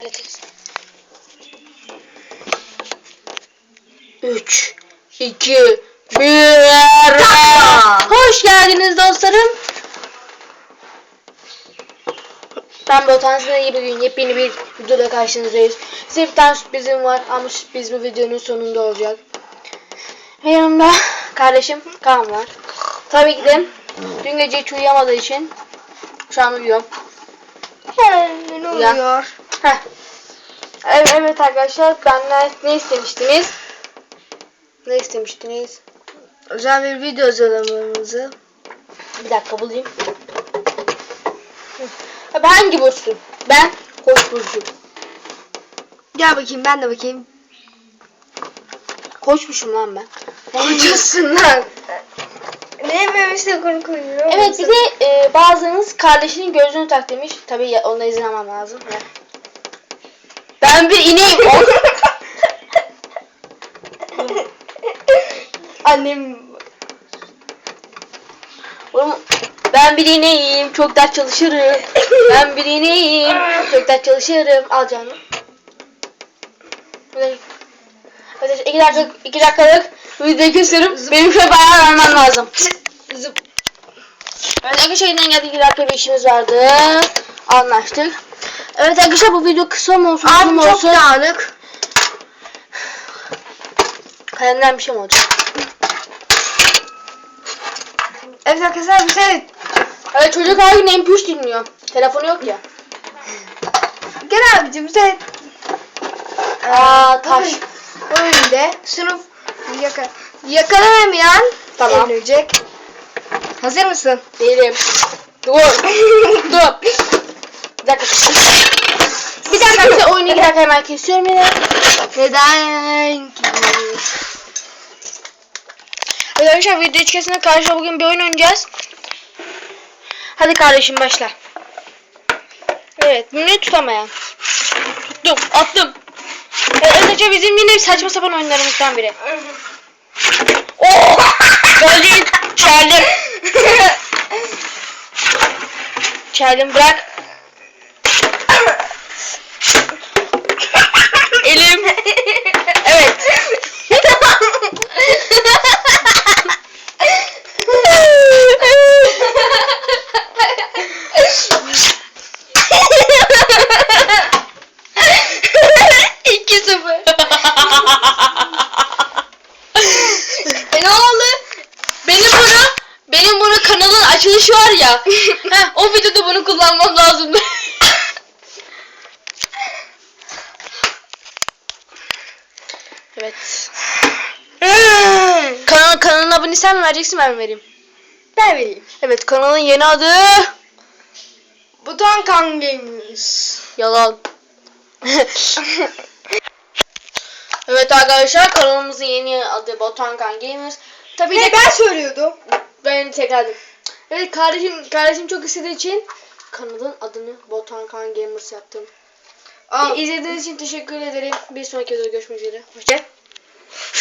hallederiz. 3 2 1 Hoş geldiniz dostlarım. Ben Botansı'nda iyi bir gün yepyeni bir videoda karşınızdayız. Size bir tane sürprizim var ama sürpriz bu videonun sonunda olacak. Ve yanımda kardeşim Kaan var. Tabii ki de dün gece hiç uyuyamadığı için şu an uyuyorum. Ne oluyor? Heh. Evet, evet arkadaşlar benden ne istemiştiniz? Ne istemiştiniz? Özel bir video hazırlamamızı. Bir dakika bulayım. Ben hangi burçsun? Ben koç burcu. Gel bakayım ben de bakayım. Koçmuşum lan ben. Kocasın lan. Ne böyle konu koyuyor? Evet bir de e, bazılarınız kardeşinin gözlüğünü tak demiş. Tabii ya, ona izin almam lazım. Evet. Ben bir ineğim. Annem Oğlum, ben bir ineğim. Çok ders çalışırım. Ben bir ineğim. Çok ders çalışırım. Al canım. Evet, iki dakika, iki dakikalık videoyu kesiyorum. Benim şöyle bayağı vermem lazım. zıp. Evet arkadaşlar yeniden geldik. İki dakika bir işimiz vardı. Anlaştık. Evet arkadaşlar bu video kısa mı olsun uzun Abi çok olsun? dağınık. Kalemden bir şey mi olacak? Evet arkadaşlar bize Evet çocuk her gün MP3 dinliyor. Telefonu yok ya. gel abicim bize Aa taş. Bu bölümde sınıf yaka yakalanamayan Tamam. evlenecek. Hazır mısın? Değilim. Dur. Dur. Dakika. Bir dakika. Bir oyunu iki dakika hemen kesiyorum yine. Neden arkadaşlar video içerisinde karşıda bugün bir oyun oynayacağız. Hadi kardeşim başla. Evet bunu tutamayan. Tuttum attım. Evet arkadaşlar bizim yine saçma sapan oyunlarımızdan biri. Oh! Geldim. Çeldim. Çeldim bırak. Elim. Evet. İki sıfır. e ne oldu? Benim bunu, benim bunu kanalın açılışı var ya. heh, o videoda bunu kullanmam lazımdı. evet. Kanal, kanalın abone sen mi vereceksin ben mi vereyim? ben vereyim. Evet kanalın yeni adı Buton Kan Games. Yalan. evet arkadaşlar kanalımızın yeni adı Botankan Gamers. Tabii Ne de ben söylüyordum. ben tekrarladım. Evet kardeşim kardeşim çok istediği için kanalın adını Botankan Gamers yaptım. Al. İzlediğiniz için teşekkür ederim. Bir sonraki videoda görüşmek üzere. Hoşça